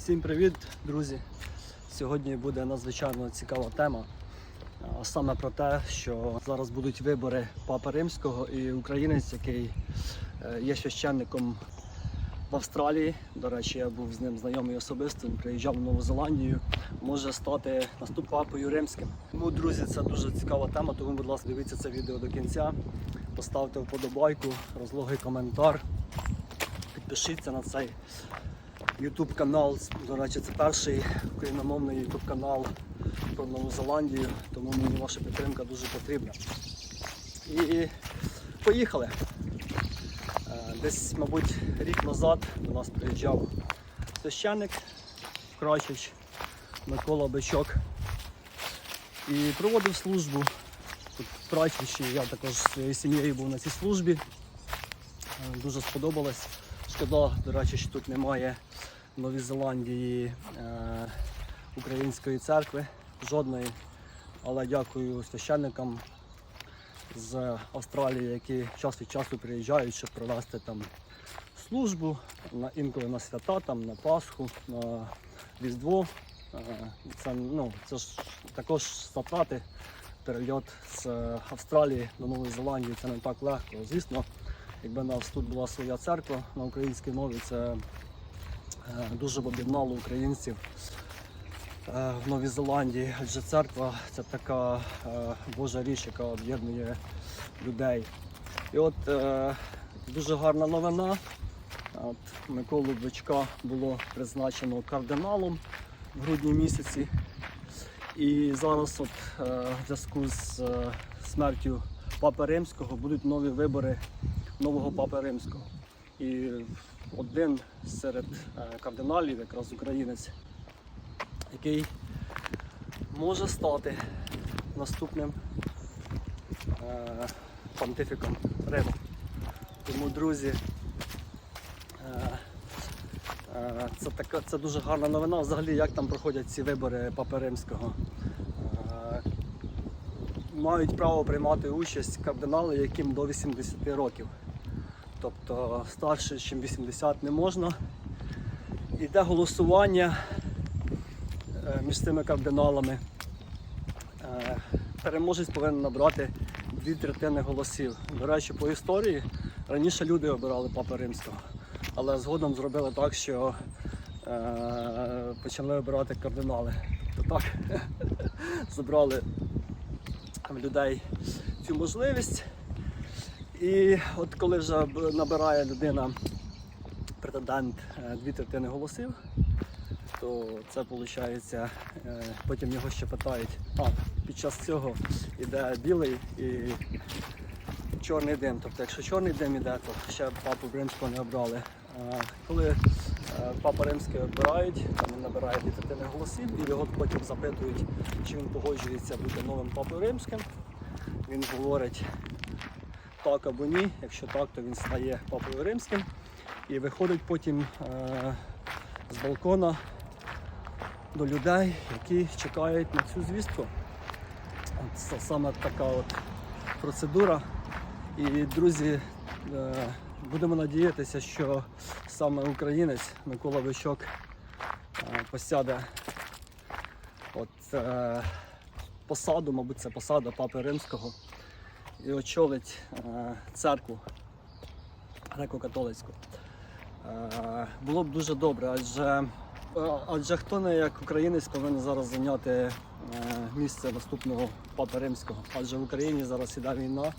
Всім привіт, друзі! Сьогодні буде надзвичайно цікава тема. Саме про те, що зараз будуть вибори Папи Римського і українець, який е, є священником в Австралії. До речі, я був з ним знайомий особисто, він приїжджав в Нову Зеландію, може стати наступним папою римським. Тому, друзі, це дуже цікава тема, тому, будь ласка, дивіться це відео до кінця. Поставте вподобайку, розлогий коментар, підпишіться на цей YouTube канал. До речі, це перший україномовний YouTube канал про Нову Зеландію, тому мені ваша підтримка дуже потрібна. І поїхали. Е, Десь, мабуть, рік назад до нас приїжджав священник Крачич Микола Бичок і проводив службу. Тут Крачичі я також зі своєю сім'єю був на цій службі. Е, Дуже сподобалось. Шкода, до речі, що тут немає в Новій Зеландії е, української церкви, жодної. Але дякую священникам з Австралії, які час від часу приїжджають, щоб провести там службу, на, інколи на свята, там, на Пасху, на Різдво. Е, Це, ну, це ж також затрати. Перельот з Австралії до Нової Зеландії це не так легко. Звісно, якби нас тут була своя церква на українській мові, це е, дуже б об'єднало українців е, в Новій Зеландії. Адже церква це така е, Божа річ, яка об'єднує людей. І от дуже гарна новина. От, Миколу Бичка було призначено кардиналом в грудні місяці. І зараз, от, в зв'язку з смертю Папи Римського, будуть нові вибори нового Папи Римського. І один серед е, кардиналів, якраз українець, який може стати наступним е, понтифіком Риму. Тому, друзі, е, це, така, це дуже гарна новина. Взагалі, як там проходять ці вибори Папи Римського. Мають право приймати участь кардинали, яким до 80 років. Тобто старше, ніж 80 не можна. Йде голосування е, між цими кардиналами. Е, Переможець повинен набрати дві третини голосів. До речі, по історії раніше люди обирали Папи Римського, але згодом зробили так, що е, почали обирати кардинали. То так забрали людей цю можливість. І от коли вже набирає людина претендент е, дві третини голосів, то це виходить, потім його ще питають, а під час цього йде білий і чорний дим. Тобто, якщо чорний дим іде, то ще папу римського не обрали. А коли е, папа римський обирають, він набирає дві третини голосів, і його потім запитують, чи він погоджується бути новим папою римським. Він говорить так або ні. Якщо так, то він стає папою римським і виходить потім е, з балкона до людей, які чекають на цю звістку. От саме така от процедура. І, друзі, е, будемо надіятися, що саме українець Микола Вищок е, посяде от, посаду, мабуть, це посада папи римського і очолить е, церкву греко-католицьку. Е, було б дуже добре, адже, е, адже хто не як українець повинен зараз зайняти місце наступного папи римського. Адже в Україні зараз іде війна,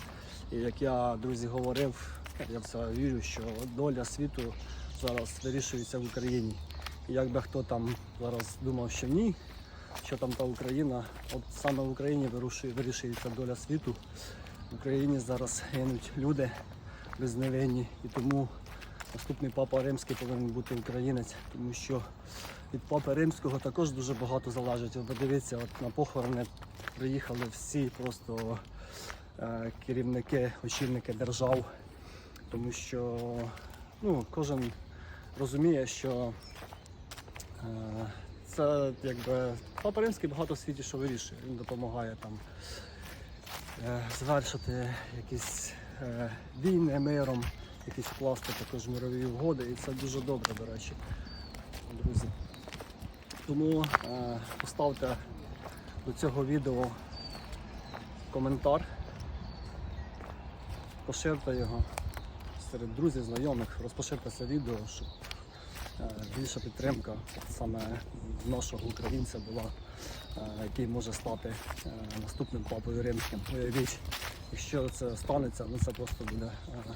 і як я, друзі, говорив, я в це вірю, що доля світу зараз вирішується в Україні. І якби хто там зараз думав, що ні, що там та Україна, от саме в Україні вирішується доля світу. В Україні зараз гинуть люди безневинні, і тому наступний папа римський повинен бути українець, тому що від папи римського також дуже багато залежить. Ви подивіться, от на похорони приїхали всі просто е, керівники, очільники держав, тому що ну, кожен розуміє, що е, це якби папа римський багато в світі що вирішує. Він допомагає там е, завершити якісь е, війни миром, якісь укласти також мирові угоди. І це дуже добре, до речі, друзі. Тому е, поставте до цього відео коментар, поширте його серед друзів, знайомих, розпоширте це відео, щоб більша підтримка саме нашого українця була, е, який може стати е, наступним папою римським. Уявіть, якщо це станеться, ну це просто буде е,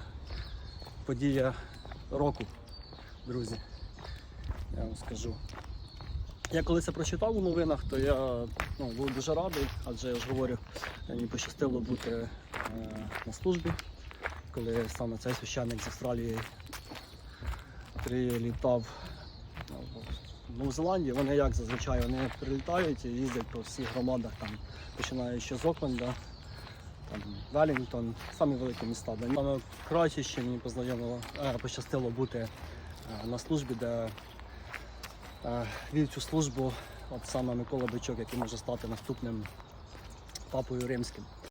подія року, друзі. Я вам скажу. Я коли це прочитав у новинах, то я ну, був дуже радий, адже я ж говорю, мені пощастило бути е, на службі, коли саме цей священник з Австралії прилітав ну, в Зеландії. Вони як зазвичай вони прилітають і їздять по всіх громадах, там, починаючи з Окленда, там, Велінгтон, самі великі міста. Саме краще, що мені познайомило, е, пощастило бути е, на службі, де е, вів цю службу от саме Микола Бичок, який може стати наступним папою римським.